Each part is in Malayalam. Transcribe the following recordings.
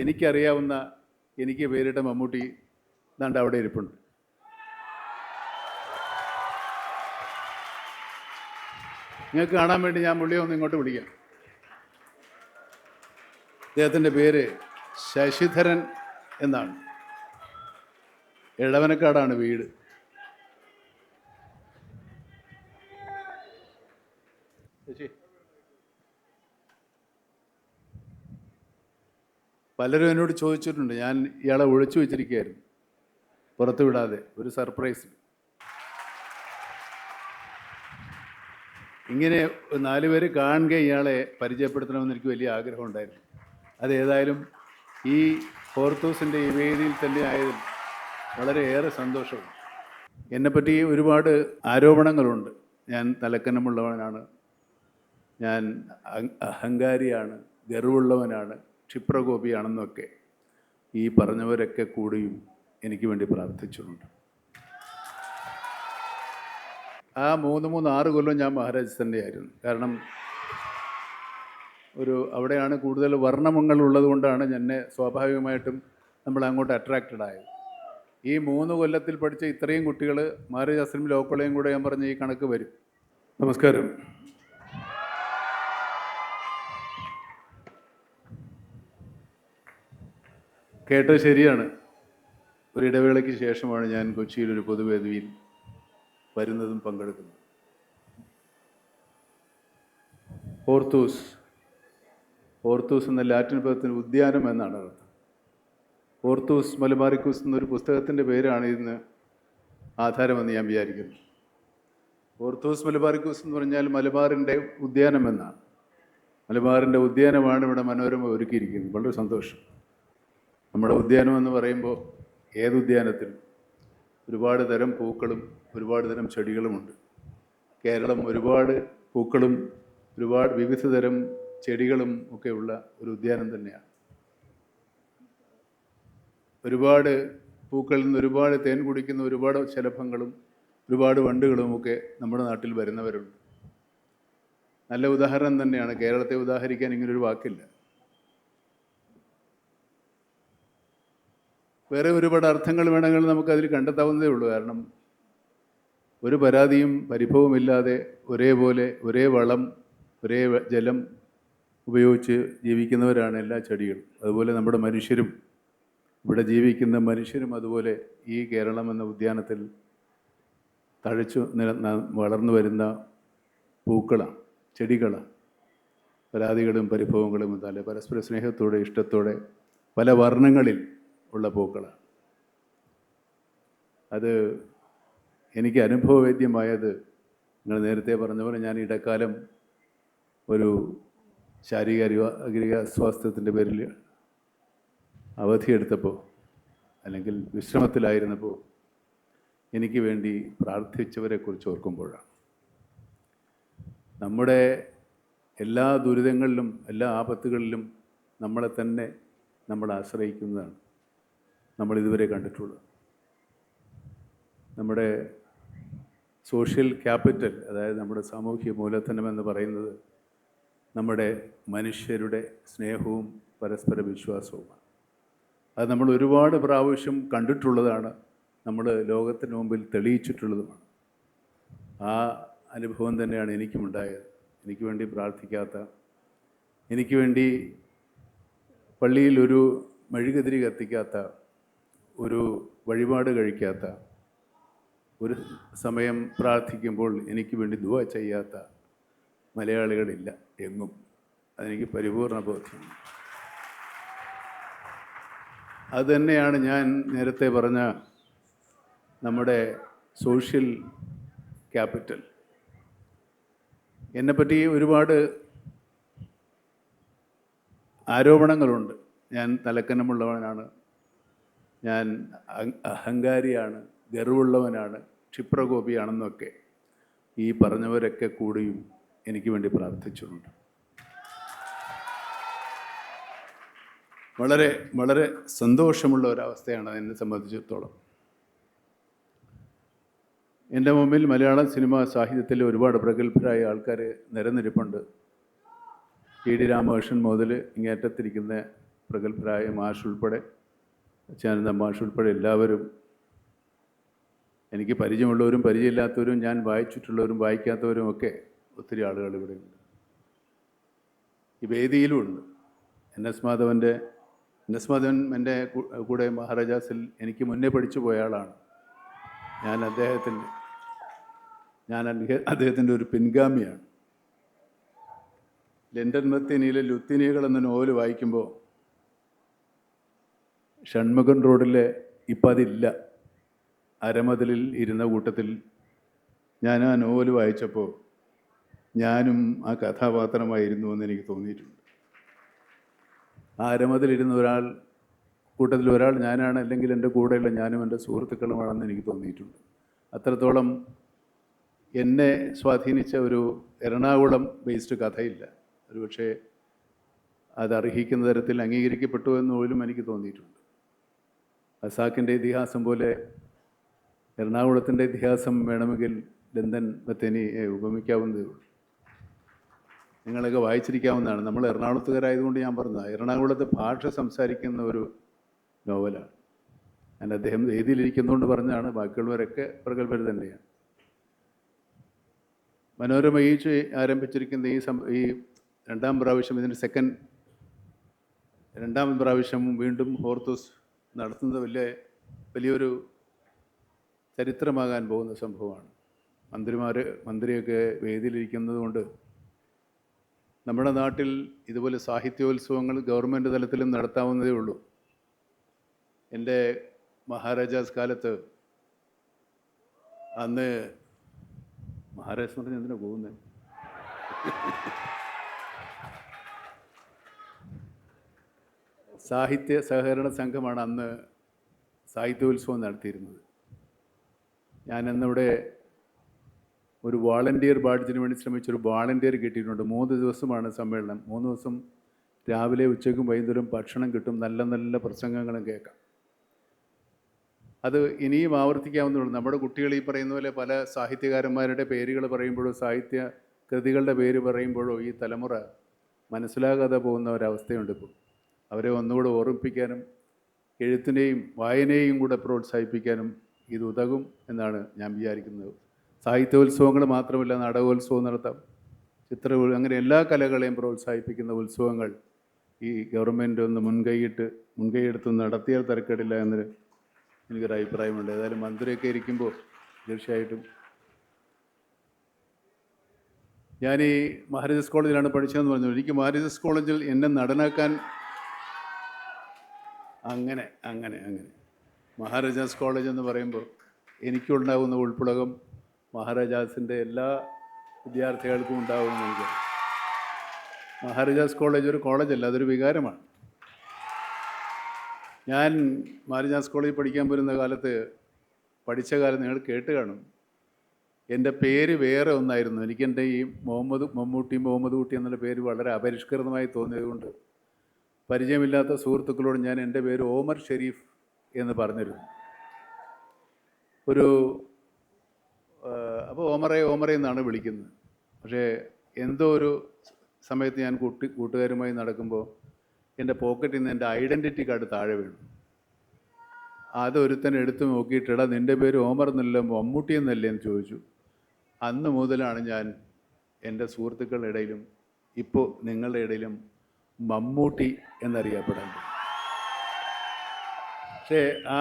എനിക്കറിയാവുന്ന എനിക്ക് പേരിട്ട മമ്മൂട്ടി ദാണ്ട് അവിടെ ഇരിപ്പുണ്ട്. നിങ്ങൾക്ക് കാണാൻ വേണ്ടി ഞാൻ പുള്ളിയെ ഒന്ന് ഇങ്ങോട്ട് വിളിക്കാം. അദ്ദേഹത്തിന്റെ പേര് ശശിധരൻ എന്നാണ്. എളവനക്കാടാണ് വീട്. പലരും എന്നോട് ചോദിച്ചിട്ടുണ്ട് ഞാൻ ഇയാളെ ഒഴിച്ചു വെച്ചിരിക്കുകയായിരുന്നു പുറത്തു വിടാതെ ഒരു സർപ്രൈസ് ഇങ്ങനെ നാലുപേര് കാണുക ഇയാളെ പരിചയപ്പെടുത്തണമെന്ന് എനിക്ക് വലിയ ആഗ്രഹം ഉണ്ടായിരുന്നു. അതേതായാലും ഈ ഫോർത്തൂസിന്റെ ഈ വേദിയിൽ തന്നെ ആയതിൽ വളരെയേറെ സന്തോഷവും എന്നെപ്പറ്റി ഒരുപാട് ആരോപണങ്ങളുണ്ട്. ഞാൻ തലക്കനമുള്ളവനാണ്. ഞാൻ അഹങ്കാരിയാണ് ഗർവുള്ളവനാണ്. ക്ഷിപ്രകോപിയാണെന്നൊക്കെ ഈ പറഞ്ഞവരൊക്കെ കൂടിയും എനിക്ക് വേണ്ടി പ്രാർത്ഥിച്ചിട്ടുണ്ട്. ആ മൂന്ന് മൂന്ന് ആറ് കൊല്ലം ഞാൻ മഹാരാജ് തന്നെയായിരുന്നു. കാരണം ഒരു അവിടെയാണ് കൂടുതൽ വർണമങ്ങൾ ഉള്ളത് കൊണ്ടാണ് എന്നെ സ്വാഭാവികമായിട്ടും നമ്മൾ അങ്ങോട്ട് അട്രാക്റ്റഡ് ആയത്. ഈ മൂന്ന് കൊല്ലത്തിൽ പഠിച്ച ഇത്രയും കുട്ടികൾ മഹാരാജ് അസ്ലം ലോ കോളേജും കൂടെ ഞാൻ പറഞ്ഞ ഈ കണക്ക് വരും. നമസ്കാരം. കേട്ടത് ശരിയാണ്. ഒരു ഇടവേളയ്ക്ക് ശേഷമാണ് ഞാൻ കൊച്ചിയിൽ ഒരു പൊതുവേദിയിൽ വരുന്നതും പങ്കെടുക്കുന്നതും. ഓർത്തൂസ് ഓർത്തൂസ് എന്ന ലാറ്റിൻ പദത്തിന് ഉദ്യാനം എന്നാണ് അർത്ഥം. ഓർത്തൂസ് മലബാറിക്കൂസ് എന്നൊരു പുസ്തകത്തിന്റെ പേരാണ് ഇതിന് ആധാരമെന്ന് ഞാൻ വിചാരിക്കുന്നു. ഓർത്തൂസ് മലബാറിക്കൂസ് എന്ന് പറഞ്ഞാൽ മലബാറിന്റെ ഉദ്യാനം എന്നാണ്. മലബാറിന്റെ ഉദ്യാനമാണ് ഇവിടെ മനോരമ ഒരുക്കിയിരിക്കുന്നത്. വളരെ സന്തോഷം. നമ്മുടെ ഉദ്യാനം എന്ന് പറയുമ്പോൾ ഏത് ഉദ്യാനത്തിൽ ഒരുപാട് തരം പൂക്കളും ഒരുപാട് തരം ചെടികളുമുണ്ട്. കേരളം ഒരുപാട് പൂക്കളും ഒരുപാട് വിവിധ തരം ചെടികളും ഒക്കെ ഉള്ള ഒരു ഉദ്യാനം തന്നെയാണ്. ഒരുപാട് പൂക്കളിൽ നിന്ന് ഒരുപാട് തേൻ കുടിക്കുന്ന ഒരുപാട് ശലഭങ്ങളും ഒരുപാട് വണ്ടുകളും ഒക്കെ നമ്മുടെ നാട്ടിൽ വരുന്നവരുണ്ട്. നല്ല ഉദാഹരണം തന്നെയാണ്. കേരളത്തെ ഉദാഹരിക്കാൻ ഇങ്ങനൊരു വാക്കില്ല. വേറെ ഒരുപാട് അർത്ഥങ്ങൾ വേണമെങ്കിൽ നമുക്ക് അതിൽ കണ്ടെത്താവുന്നതേ ഉള്ളൂ. കാരണം ഒരു പരാതിയും പരിഭവമില്ലാതെ ഒരേപോലെ ഒരേ വളം ഒരേ ജലം ഉപയോഗിച്ച് ജീവിക്കുന്നവരാണ് എല്ലാ ചെടികളും. അതുപോലെ നമ്മുടെ മനുഷ്യരും ഇവിടെ ജീവിക്കുന്ന മനുഷ്യരും അതുപോലെ ഈ കേരളം എന്ന ഉദ്യാനത്തിൽ തഴച്ചു നില വളർന്നു വരുന്ന പൂക്കളാണ് ചെടികളാണ്. പരാതികളും പരിഭവങ്ങളും അല്ല? പരസ്പര സ്നേഹത്തോടെ ഇഷ്ടത്തോടെ പല വർണങ്ങളിൽ ഉള്ള പൂക്കളാണ്. അത് എനിക്ക് അനുഭവവേദ്യമായത് നിങ്ങൾ നേരത്തെ പറഞ്ഞ പോലെ ഞാൻ ഇടക്കാലം ഒരു ശാരീരിക സ്വാസ്ഥ്യത്തിന്റെ പേരിൽ അവധിയെടുത്തപ്പോൾ അല്ലെങ്കിൽ വിശ്രമത്തിലായിരുന്നപ്പോൾ എനിക്ക് വേണ്ടി പ്രാർത്ഥിച്ചവരെക്കുറിച്ച് ഓർക്കുമ്പോഴാണ്. നമ്മുടെ എല്ലാ ദുരിതങ്ങളിലും എല്ലാ ആപത്തുകളിലും നമ്മളെ തന്നെ നമ്മൾ ആശ്രയിക്കുന്നതാണ്. നമ്മൾ ഇതുവരെ കണ്ടിട്ടുള്ളത് നമ്മുടെ സോഷ്യൽ ക്യാപിറ്റൽ അതായത് നമ്മുടെ സാമൂഹ്യ മൂലധനം എന്ന് പറയുന്നത് നമ്മുടെ മനുഷ്യരുടെ സ്നേഹവും പരസ്പര വിശ്വാസവുമാണ്. അത് നമ്മൾ ഒരുപാട് പ്രാവശ്യം കണ്ടിട്ടുള്ളതാണ്. നമ്മൾ ലോകത്തിന് മുമ്പിൽ തെളിയിച്ചിട്ടുള്ളതുമാണ്. ആ അനുഭവം തന്നെയാണ് എനിക്കും ഉണ്ടായത്. എനിക്ക് വേണ്ടി പ്രാർത്ഥിക്കാത്ത എനിക്ക് വേണ്ടി പള്ളിയിൽ ഒരു മെഴുകുതിരി കത്തിക്കാത്ത ഒരു വഴിപാട് കഴിക്കാത്ത ഒരു സമയം പ്രാർത്ഥിക്കുമ്പോൾ എനിക്ക് വേണ്ടി ദുവ ചെയ്യാത്ത മലയാളികളില്ല എങ്ങും അതെനിക്ക് പരിപൂർണ ബോധ്യം. അതുതന്നെയാണ് ഞാൻ നേരത്തെ പറഞ്ഞ നമ്മുടെ സോഷ്യൽ ക്യാപിറ്റൽ. എന്നെപ്പറ്റി ഒരുപാട് ആരോപണങ്ങളുണ്ട്. ഞാൻ തലക്കനമുള്ളവനാണ്. ഞാൻ അഹ- അഹങ്കാരിയാണ് ഗർവുള്ളവനാണ് ക്ഷിപ്രകോപിയാണെന്നൊക്കെ ഈ പറഞ്ഞവരൊക്കെ കൂടിയും എനിക്ക് വേണ്ടി പ്രാർത്ഥിച്ചിട്ടുണ്ട്. വളരെ വളരെ സന്തോഷമുള്ള ഒരവസ്ഥയാണ് എന്നെ സംബന്ധിച്ചിടത്തോളം. എന്റെ മുമ്പിൽ മലയാള സിനിമ സാഹിത്യത്തിൽ ഒരുപാട് പ്രഗത്ഭരായ ആൾക്കാർ നിരന്നിരിപ്പുണ്ട്. T D. രാമകൃഷ്ണൻ മുതൽ ഇങ്ങേറ്റത്തിരിക്കുന്ന പ്രഗത്ഭരായ മാഷ് ഉൾപ്പെടെ അച്ഛാനന്ദ മാഷ് ഉൾപ്പെടെ എല്ലാവരും എനിക്ക് പരിചയമുള്ളവരും പരിചയമില്ലാത്തവരും ഞാൻ വായിച്ചിട്ടുള്ളവരും വായിക്കാത്തവരും ഒക്കെ ഒത്തിരി ആളുകൾ ഇവിടെയുണ്ട് ഈ വേദിയിലുമുണ്ട് എൻ എസ് മാധവന്റെ എൻ എസ് മാധവൻ എന്റെ കൂടെ മഹാരാജാസിൽ എനിക്ക് മുന്നേ പഠിച്ചു പോയ ആളാണ്. ഞാൻ അദ്ദേഹത്തിന്റെ ഞാൻ അദ്ദേഹ- അദ്ദേഹത്തിന്റെ ഒരു പിൻഗാമിയാണ്. ലണ്ടൻ മത്തിനിയിലെ ലുത്തിനികൾ എന്ന നോവൽ വായിക്കുമ്പോൾ ഷൺമുഖൻ റോഡിൽ ഇപ്പം അതില്ല അരമതിലിൽ ഇരുന്ന കൂട്ടത്തിൽ ഞാൻ ആ നോവൽ വായിച്ചപ്പോൾ ഞാനും ആ കഥാപാത്രമായിരുന്നു എന്ന് എനിക്ക് തോന്നിയിട്ടുണ്ട്. ആ അരമതിലിരുന്ന ഒരാൾ കൂട്ടത്തിൽ ഒരാൾ ഞാനാണ് അല്ലെങ്കിൽ എന്റെ കൂടെയുള്ള ഞാനും എന്റെ സുഹൃത്തുക്കളുമാണെന്ന് എനിക്ക് തോന്നിയിട്ടുണ്ട്. അത്രത്തോളം എന്നെ സ്വാധീനിച്ച ഒരു എറണാകുളം ബേസ്ഡ് കഥയില്ല. ഒരുപക്ഷെ അത് അർഹിക്കുന്ന തരത്തിൽ അംഗീകരിക്കപ്പെട്ടു എന്ന് പോലും എനിക്ക് തോന്നിയിട്ടുണ്ട്. അസാക്കിന്റെ ഇതിഹാസം പോലെ എറണാകുളത്തിന്റെ ഇതിഹാസം വേണമെങ്കിൽ ലന്തൻ ബത്തേനിയെ ഉപമിക്കാവുന്നതേ ഉള്ളൂ. നിങ്ങളൊക്കെ വായിച്ചിരിക്കാവുന്നതാണ്. നമ്മൾ എറണാകുളത്തുകാരായതുകൊണ്ട് ഞാൻ പറഞ്ഞതാണ് എറണാകുളത്ത് ഭാഷ സംസാരിക്കുന്ന ഒരു നോവലാണ്. ഞാൻ അദ്ദേഹം വേദിയിലിരിക്കുന്നതുകൊണ്ട് പറഞ്ഞതാണ് ബാക്കിയുള്ളവരൊക്കെ പ്രഗത്ഭർ തന്നെയാണ്. മനോരമ ഈ ആരംഭിച്ചിരിക്കുന്ന ഈ സം ഈ രണ്ടാം പ്രാവശ്യം ഇതിന്റെ സെക്കൻഡ് രണ്ടാം പ്രാവശ്യം വീണ്ടും ഹോർത്തൂസ് നടത്തുന്നത് വലിയ വലിയൊരു ചരിത്രമാകാൻ പോകുന്ന സംഭവമാണ്. മന്ത്രിമാർ മന്ത്രിയൊക്കെ വേദിയിലിരിക്കുന്നത് കൊണ്ട് നമ്മുടെ നാട്ടിൽ ഇതുപോലെ സാഹിത്യോത്സവങ്ങൾ ഗവൺമെന്റ് തലത്തിലും നടത്താവുന്നതേ ഉള്ളൂ. എന്റെ മഹാരാജാസ് കാലത്ത് അന്ന് മഹാരാജ് എന്ന് പറഞ്ഞാൽ എന്തിനാണ് പോകുന്നത്? സാഹിത്യ സഹകരണ സംഘമാണ് അന്ന് സാഹിത്യോത്സവം നടത്തിയിരുന്നത്. ഞാൻ അന്നിവിടെ ഒരു വാളണ്ടിയർ ബാഡ്ജിന് വേണ്ടി ശ്രമിച്ചൊരു വാളണ്ടിയർ കിട്ടിയിട്ടുണ്ട്. മൂന്ന് ദിവസമാണ് സമ്മേളനം. മൂന്ന് ദിവസം രാവിലെ ഉച്ചയ്ക്കും വൈകുന്നേരം ഭക്ഷണം കിട്ടും. നല്ല നല്ല പ്രസംഗങ്ങളും കേൾക്കാം. അത് ഇനിയും ആവർത്തിക്കാവുന്നതുള്ളൂ നമ്മുടെ കുട്ടികൾ ഈ പറയുന്ന പോലെ പല സാഹിത്യകാരന്മാരുടെ പേരുകൾ പറയുമ്പോഴോ സാഹിത്യ കൃതികളുടെ പേര് പറയുമ്പോഴോ ഈ തലമുറ മനസ്സിലാകാതെ പോകുന്ന ഒരവസ്ഥയുണ്ട് ഇപ്പോൾ. അവരെ ഒന്നുകൂടെ ഓർമ്മിപ്പിക്കാനും എഴുത്തിനെയും വായനയെയും കൂടെ പ്രോത്സാഹിപ്പിക്കാനും ഇത് ഉതകും എന്നാണ് ഞാൻ വിചാരിക്കുന്നത്. സാഹിത്യോത്സവങ്ങൾ മാത്രമല്ല നാടകോത്സവം നടത്താം. ചിത്ര അങ്ങനെ എല്ലാ കലകളെയും പ്രോത്സാഹിപ്പിക്കുന്ന ഉത്സവങ്ങൾ ഈ ഗവൺമെന്റ് ഒന്ന് മുൻകൈയിട്ട് മുൻകൈയെടുത്ത് നടത്തിയാൽ തിരക്കേടില്ല എന്നൊരു എനിക്കൊരു അഭിപ്രായമുണ്ട്. ഏതായാലും മന്ത്രിയൊക്കെ ഇരിക്കുമ്പോൾ തീർച്ചയായിട്ടും ഞാൻ ഈ മഹാരാജാസ് കോളേജിലാണ് പഠിച്ചതെന്ന് പറഞ്ഞു. എനിക്ക് മഹാരാജാസ് കോളേജിൽ എന്നെ നടനാക്കാൻ അങ്ങനെ അങ്ങനെ അങ്ങനെ. മഹാരാജാസ് കോളേജ് എന്ന് പറയുമ്പോൾ എനിക്കുണ്ടാകുന്ന ഉൾപ്പുളകം മഹാരാജാസിന്റെ എല്ലാ വിദ്യാർത്ഥികൾക്കും ഉണ്ടാകുമെന്ന് എനിക്ക് മഹാരാജാസ് കോളേജ് ഒരു കോളേജല്ല അതൊരു വികാരമാണ്. ഞാൻ മഹാരാജാസ് കോളേജിൽ പഠിക്കാൻ പോരുന്ന കാലത്ത് പഠിച്ച കാലം നിങ്ങൾ കേട്ട് കാണും. എന്റെ പേര് വേറെ ഒന്നായിരുന്നു. എനിക്കെന്റെ ഈ മുഹമ്മദ് മമ്മൂട്ടി മുഹമ്മദ് കുട്ടി എന്നുള്ള പേര് വളരെ അപരിഷ്കൃതമായി തോന്നിയതുകൊണ്ട് പരിചയമില്ലാത്ത സുഹൃത്തുക്കളോട് ഞാൻ എന്റെ പേര് ഓമർ ഷെരീഫ് എന്ന് പറഞ്ഞിരുന്നു. ഒരു അപ്പോൾ ഓമറെ ഓമറെ എന്നാണ് വിളിക്കുന്നത്. പക്ഷേ എന്തോ ഒരു സമയത്ത് ഞാൻ കൂട്ടി കൂട്ടുകാരുമായി നടക്കുമ്പോൾ എന്റെ പോക്കറ്റിൽ നിന്ന് എന്റെ ഐഡന്റിറ്റി കാർഡ് താഴെ വീണു. അതൊരുത്തൻ എടുത്തു നോക്കിയിട്ടിടാ നിന്റെ പേര് ഓമർ എന്നല്ല മമ്മൂട്ടി എന്നല്ലേ എന്ന് ചോദിച്ചു. അന്ന് മുതലാണ് ഞാൻ എന്റെ സുഹൃത്തുക്കളുടെ ഇടയിലും ഇപ്പോൾ നിങ്ങളുടെ ഇടയിലും മമ്മൂട്ടി എന്നറിയപ്പെടുന്നത്. പക്ഷേ ആ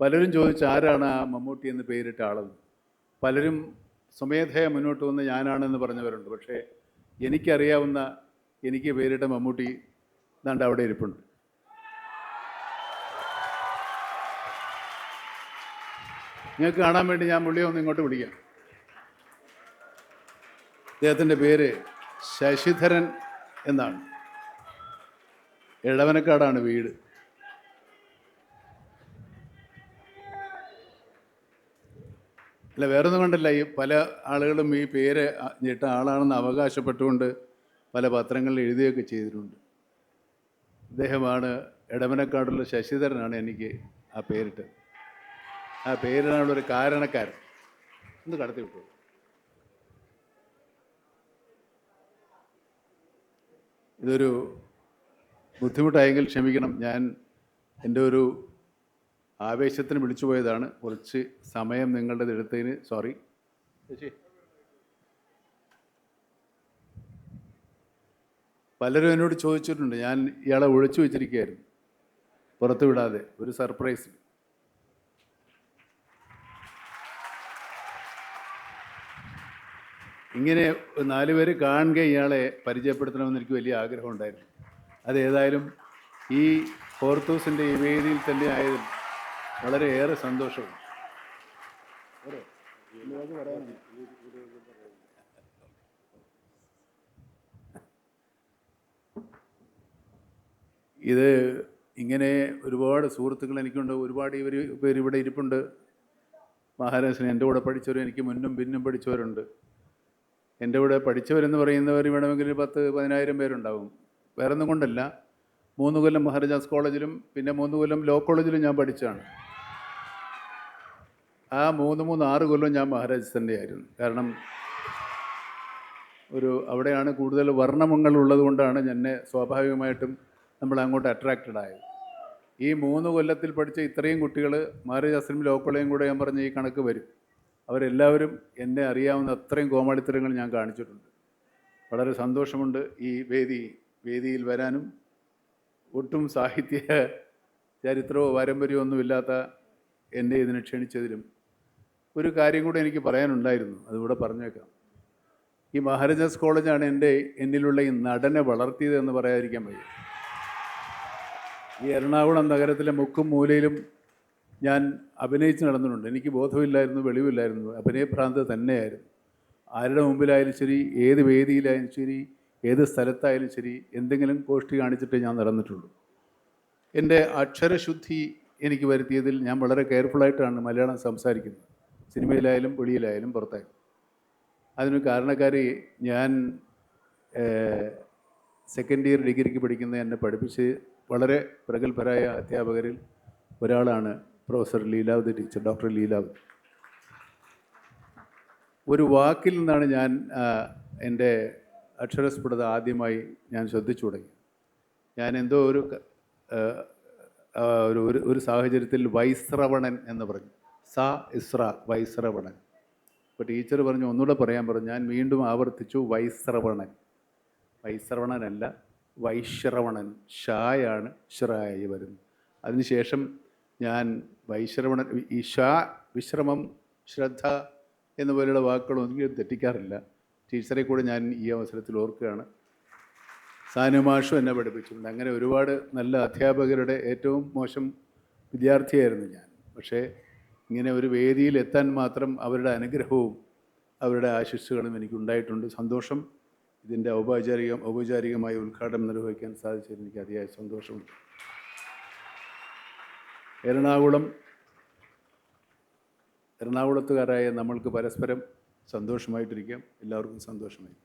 പലരും ചോദിച്ചു ആരാണ് ആ മമ്മൂട്ടി എന്ന് പേരിട്ട ആളെന്ന് പലരും സ്വമേധയ മുന്നോട്ട് വന്ന് ഞാനാണെന്ന് പറഞ്ഞവരുണ്ട്. പക്ഷേ എനിക്കറിയാവുന്ന എനിക്ക് പേരിട്ട മമ്മൂട്ടി ദാണ്ട് അവിടെ ഇരിപ്പുണ്ട്. നിങ്ങൾക്ക് കാണാൻ വേണ്ടി ഞാൻ പുള്ളിയെ ഒന്ന് ഇങ്ങോട്ട് വിളിക്കാം. അദ്ദേഹത്തിന്റെ പേര് ശശിധരൻ എന്നാണ്. എടവനക്കാടാണ് വീട്. അല്ല വേറൊന്നും കണ്ടില്ല. ഈ പല ആളുകളും ഈ പേര് ഞെട്ട ആളാണെന്ന് അവകാശപ്പെട്ടുകൊണ്ട് പല പത്രങ്ങളിൽ എഴുതുകയൊക്കെ ചെയ്തിട്ടുണ്ട്. അദ്ദേഹമാണ് എടവനക്കാടുള്ള ശശിധരനാണ് എനിക്ക് ആ പേരിട്ട് ആ പേരിനുള്ളൊരു കാരണക്കാരൻ. ഒന്ന് കടത്തി വിട്ടു ഇതൊരു ബുദ്ധിമുട്ടായെങ്കിൽ ക്ഷമിക്കണം. ഞാൻ എന്റെ ഒരു ആവേശത്തിന് വിളിച്ചു പോയതാണ്. കുറച്ച് സമയം നിങ്ങളുടെ എടുത്തതിന് സോറി. ചേച്ചി. പലരും എന്നോട് ചോദിച്ചിട്ടുണ്ട്. ഞാൻ ഇയാളെ ഒഴിച്ചു വെച്ചിരിക്കുകയായിരുന്നു. പുറത്തു വിടാതെ ഒരു സർപ്രൈസ്. ഇങ്ങനെ നാലുപേര് കാണുക ഇയാളെ പരിചയപ്പെടുത്തണമെന്ന് എനിക്ക് വലിയ ആഗ്രഹം ഉണ്ടായിരുന്നു. അതേതായാലും ഈ ഫോർത്തൂസിന്റെ ഈ വേദിയിൽ തന്നെ ആയതിൽ വളരെയേറെ സന്തോഷവും. ഇത് ഇങ്ങനെ ഒരുപാട് സുഹൃത്തുക്കൾ എനിക്കുണ്ട്. ഒരുപാട് ഇവർ പേര് ഇവിടെ ഇരിപ്പുണ്ട്. മഹാരാജനെ എന്റെ കൂടെ പഠിച്ചവരും എനിക്ക് മുന്നും പിന്നും പഠിച്ചവരുണ്ട്. എന്റെ കൂടെ പഠിച്ചവരെന്ന് പറയുന്നവർ വേണമെങ്കിൽ പത്ത് പതിനായിരം പേരുണ്ടാവും. വേറെ ഒന്നും കൊണ്ടല്ല. മൂന്ന് കൊല്ലം മഹാരാജാസ് കോളേജിലും പിന്നെ മൂന്ന് കൊല്ലം ലോ കോളേജിലും ഞാൻ പഠിച്ചതാണ്. ആ മൂന്ന് മൂന്ന് ആറ് കൊല്ലം ഞാൻ മഹാരാജാസ് തന്നെയായിരുന്നു കാരണം ഒരു അവിടെയാണ് കൂടുതൽ വർണമങ്ങൾ ഉള്ളത് കൊണ്ടാണ് എന്നെ സ്വാഭാവികമായിട്ടും നമ്മൾ അങ്ങോട്ട് അട്രാക്റ്റഡ് ആയത്. ഈ മൂന്ന് കൊല്ലത്തിൽ പഠിച്ച ഇത്രയും കുട്ടികൾ മഹാരാജാസിനും ലോ കോളേജും കൂടെ ഞാൻ പറഞ്ഞ ഈ കണക്ക് വരും. അവരെല്ലാവരും എന്നെ അറിയാവുന്ന അത്രയും കോമാളിത്തരങ്ങൾ ഞാൻ കാണിച്ചിട്ടുണ്ട്. വളരെ സന്തോഷമുണ്ട് ഈ വേദി വേദിയിൽ വരാനും. ഒട്ടും സാഹിത്യ ചരിത്രമോ പാരമ്പര്യമോ ഒന്നുമില്ലാത്ത എന്നെ ഇതിനെ ക്ഷണിച്ചതിലും ഒരു കാര്യം കൂടെ എനിക്ക് പറയാനുണ്ടായിരുന്നു അതുകൂടെ പറഞ്ഞേക്കാം. ഈ മഹാരാജാസ് കോളേജാണ് എന്റെ എന്നിലുള്ള ഈ നടനെ വളർത്തിയത് എന്ന് പറയാതിരിക്കാൻ വയ്യ. ഈ എറണാകുളം നഗരത്തിലെ മുക്കും മൂലയിലും ഞാൻ അഭിനയിച്ച് നടന്നിട്ടുണ്ട്. എനിക്ക് ബോധമില്ലായിരുന്നു വെളിവില്ലായിരുന്നു. അഭിനയഭ്രാന്ത് തന്നെയായിരുന്നു. ആരുടെ മുമ്പിലായാലും ശരി ഏത് വേദിയിലായാലും ശരി ഏത് സ്ഥലത്തായാലും ശരി എന്തെങ്കിലും കോഷ്ടി കാണിച്ചിട്ടേ ഞാൻ നടന്നിട്ടുള്ളൂ. എന്റെ അക്ഷരശുദ്ധി എനിക്ക് വരുത്തിയതിൽ ഞാൻ വളരെ കെയർഫുള്ളായിട്ടാണ് മലയാളം സംസാരിക്കുന്നത്. സിനിമയിലായാലും വെളിയിലായാലും പുറത്തായാലും. അതിന് കാരണക്കാരി ഞാൻ സെക്കൻഡ് ഇയർ ഡിഗ്രിക്ക് പഠിക്കുന്ന എന്നെ പഠിപ്പിച്ച് വളരെ പ്രഗത്ഭരായ അധ്യാപകരിൽ ഒരാളാണ് professor Leelavathi teacher doctor Leelavathi ഒരു വാക്കിൽ നിന്നാണ് ഞാൻ എന്റെ അക്ഷരസ്ഫുടത ആദ്യമായി ഞാൻ ശ്രദ്ധിച്ചു തുടങ്ങി. ഞാൻ എന്തോ ഒരു ഒരു- ഒരു സാഹചര്യത്തിൽ വൈശ്രവണൻ എന്ന് പറഞ്ഞു. സ ഇസ്ര വൈശ്രവണൻ. അപ്പോൾ ടീച്ചർ പറഞ്ഞു ഒന്നുകൂടെ പറയാൻ പറഞ്ഞു ഞാൻ വീണ്ടും ആവർത്തിച്ചു വൈശ്രവണൻ. വൈശ്രവണനല്ല വൈശ്രവണൻ. ഷായാണ് ഷ്രായി വരുന്നത് അതിനുശേഷം ഞാൻ വൈശ്രമണ ഈശ വിശ്രമം ശ്രദ്ധ എന്നുപോലെയുള്ള വാക്കുകളൊന്നും തെറ്റിക്കാറില്ല. ടീച്ചറെ കൂടെ ഞാൻ ഈ അവസരത്തിൽ ഓർക്കുകയാണ്. സാനുമാഷും എന്നെ പഠിപ്പിച്ചിട്ടുണ്ട്. അങ്ങനെ ഒരുപാട് നല്ല അധ്യാപകരുടെ ഏറ്റവും മോശം വിദ്യാർത്ഥിയായിരുന്നു ഞാൻ. പക്ഷേ ഇങ്ങനെ ഒരു വേദിയിൽ എത്താൻ മാത്രം അവരുടെ അനുഗ്രഹവും അവരുടെ ആശിസ്സുകളും എനിക്കുണ്ടായിട്ടുണ്ട് സന്തോഷം ഇതിന്റെ ഔപചാരിക ഔപചാരികമായ ഉദ്ഘാടനം നിർവഹിക്കാൻ സാധിച്ചതിൽ എനിക്ക് അതിയായ സന്തോഷമുണ്ട്. എറണാകുളം എറണാകുളത്തുകാരായ നമ്മൾക്ക് പരസ്പരം സന്തോഷമായിട്ടിരിക്കാം. എല്ലാവർക്കും സന്തോഷമായി.